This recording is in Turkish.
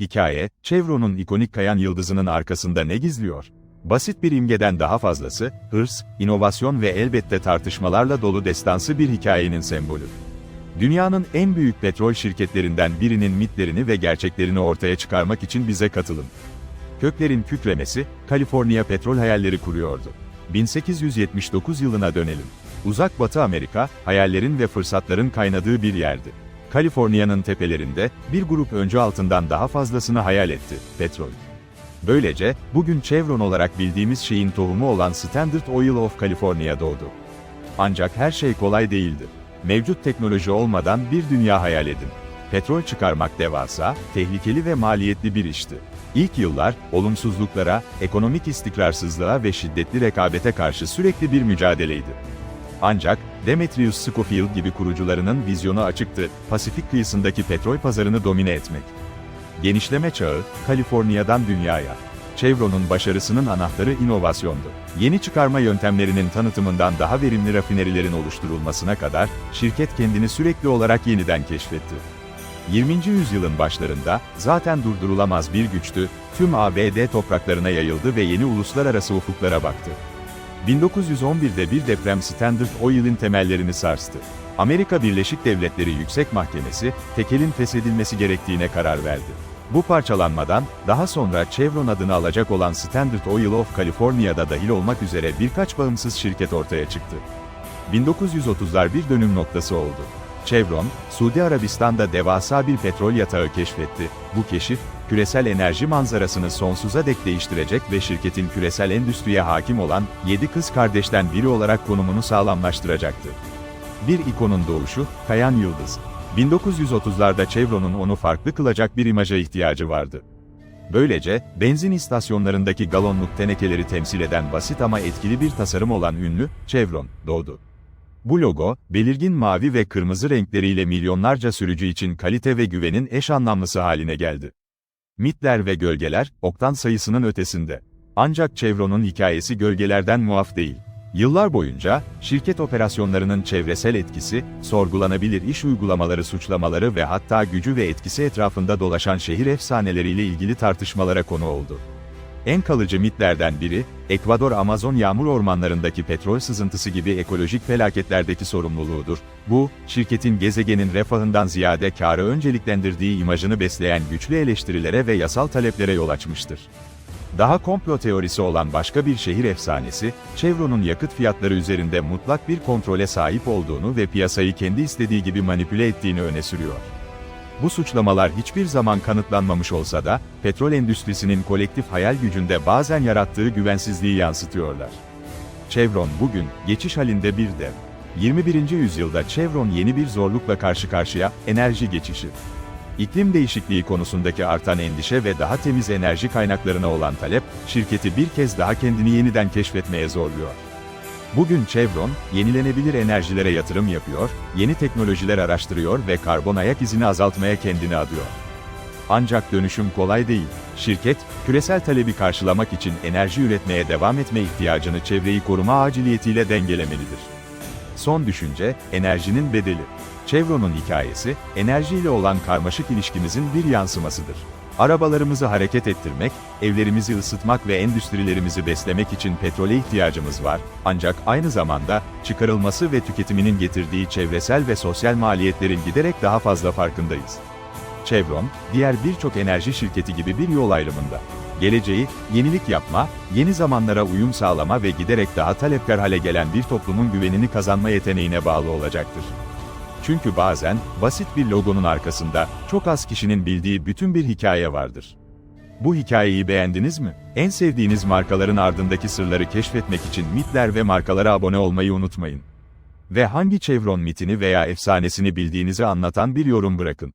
Hikaye, Chevron'un ikonik kayan yıldızının arkasında ne gizliyor? Basit bir imgeden daha fazlası, hırs, inovasyon ve elbette tartışmalarla dolu destansı bir hikayenin sembolü. Dünyanın en büyük petrol şirketlerinden birinin mitlerini ve gerçeklerini ortaya çıkarmak için bize katılın. Köklerin kükremesi, Kaliforniya petrol hayalleri kuruyordu. 1879 yılına dönelim. Uzak Batı Amerika, hayallerin ve fırsatların kaynadığı bir yerdi. Kaliforniya'nın tepelerinde, bir grup öncü altından daha fazlasını hayal etti, petrol. Böylece, bugün Chevron olarak bildiğimiz şeyin tohumu olan Standard Oil of California doğdu. Ancak her şey kolay değildi. Mevcut teknoloji olmadan bir dünya hayal edin. Petrol çıkarmak devasa, tehlikeli ve maliyetli bir işti. İlk yıllar, olumsuzluklara, ekonomik istikrarsızlığa ve şiddetli rekabete karşı sürekli bir mücadeleydi. Ancak, Demetrius Scofield gibi kurucularının vizyonu açıktı, Pasifik kıyısındaki petrol pazarını domine etmek. Genişleme çağı, Kaliforniya'dan dünyaya. Chevron'un başarısının anahtarı inovasyondu. Yeni çıkarma yöntemlerinin tanıtımından daha verimli rafinerilerin oluşturulmasına kadar, şirket kendini sürekli olarak yeniden keşfetti. 20. yüzyılın başlarında, zaten durdurulamaz bir güçtü, tüm ABD topraklarına yayıldı ve yeni uluslararası ufuklara baktı. 1911'de bir deprem Standard Oil'in temellerini sarstı. Amerika Birleşik Devletleri Yüksek Mahkemesi, tekelin feshedilmesi gerektiğine karar verdi. Bu parçalanmadan, daha sonra Chevron adını alacak olan Standard Oil of California'da dahil olmak üzere birkaç bağımsız şirket ortaya çıktı. 1930'lar bir dönüm noktası oldu. Chevron, Suudi Arabistan'da devasa bir petrol yatağı keşfetti. Bu keşif, küresel enerji manzarasını sonsuza dek değiştirecek ve şirketin küresel endüstriye hakim olan, yedi kız kardeşten biri olarak konumunu sağlamlaştıracaktı. Bir ikonun doğuşu, Kayan Yıldız. 1930'larda Chevron'un onu farklı kılacak bir imaja ihtiyacı vardı. Böylece, benzin istasyonlarındaki galonluk tenekeleri temsil eden basit ama etkili bir tasarım olan ünlü, Chevron, doğdu. Bu logo, belirgin mavi ve kırmızı renkleriyle milyonlarca sürücü için kalite ve güvenin eş anlamlısı haline geldi. Mitler ve gölgeler, oktan sayısının ötesinde. Ancak Chevron'un hikayesi gölgelerden muaf değil. Yıllar boyunca, şirket operasyonlarının çevresel etkisi, sorgulanabilir iş uygulamaları suçlamaları ve hatta gücü ve etkisi etrafında dolaşan şehir efsaneleriyle ilgili tartışmalara konu oldu. En kalıcı mitlerden biri, Ekvador Amazon yağmur ormanlarındaki petrol sızıntısı gibi ekolojik felaketlerdeki sorumluluğudur. Bu, şirketin gezegenin refahından ziyade karı önceliklendirdiği imajını besleyen güçlü eleştirilere ve yasal taleplere yol açmıştır. Daha komplo teorisi olan başka bir şehir efsanesi, Chevron'un yakıt fiyatları üzerinde mutlak bir kontrole sahip olduğunu ve piyasayı kendi istediği gibi manipüle ettiğini öne sürüyor. Bu suçlamalar hiçbir zaman kanıtlanmamış olsa da, petrol endüstrisinin kolektif hayal gücünde bazen yarattığı güvensizliği yansıtıyorlar. Chevron bugün, geçiş halinde bir dev. 21. yüzyılda Chevron yeni bir zorlukla karşı karşıya, enerji geçişi. İklim değişikliği konusundaki artan endişe ve daha temiz enerji kaynaklarına olan talep, şirketi bir kez daha kendini yeniden keşfetmeye zorluyor. Bugün Chevron, yenilenebilir enerjilere yatırım yapıyor, yeni teknolojiler araştırıyor ve karbon ayak izini azaltmaya kendini adıyor. Ancak dönüşüm kolay değil. Şirket, küresel talebi karşılamak için enerji üretmeye devam etme ihtiyacını çevreyi koruma aciliyetiyle dengelemelidir. Son düşünce, enerjinin bedeli. Chevron'un hikayesi, enerjiyle olan karmaşık ilişkimizin bir yansımasıdır. Arabalarımızı hareket ettirmek, evlerimizi ısıtmak ve endüstrilerimizi beslemek için petrole ihtiyacımız var, ancak aynı zamanda, çıkarılması ve tüketiminin getirdiği çevresel ve sosyal maliyetlerin giderek daha fazla farkındayız. Chevron, diğer birçok enerji şirketi gibi bir yol ayrımında. Geleceği, yenilik yapma, yeni zamanlara uyum sağlama ve giderek daha talepkar hale gelen bir toplumun güvenini kazanma yeteneğine bağlı olacaktır. Çünkü bazen, basit bir logonun arkasında, çok az kişinin bildiği bütün bir hikaye vardır. Bu hikayeyi beğendiniz mi? En sevdiğiniz markaların ardındaki sırları keşfetmek için mitler ve markalara abone olmayı unutmayın. Ve hangi Chevron mitini veya efsanesini bildiğinizi anlatan bir yorum bırakın.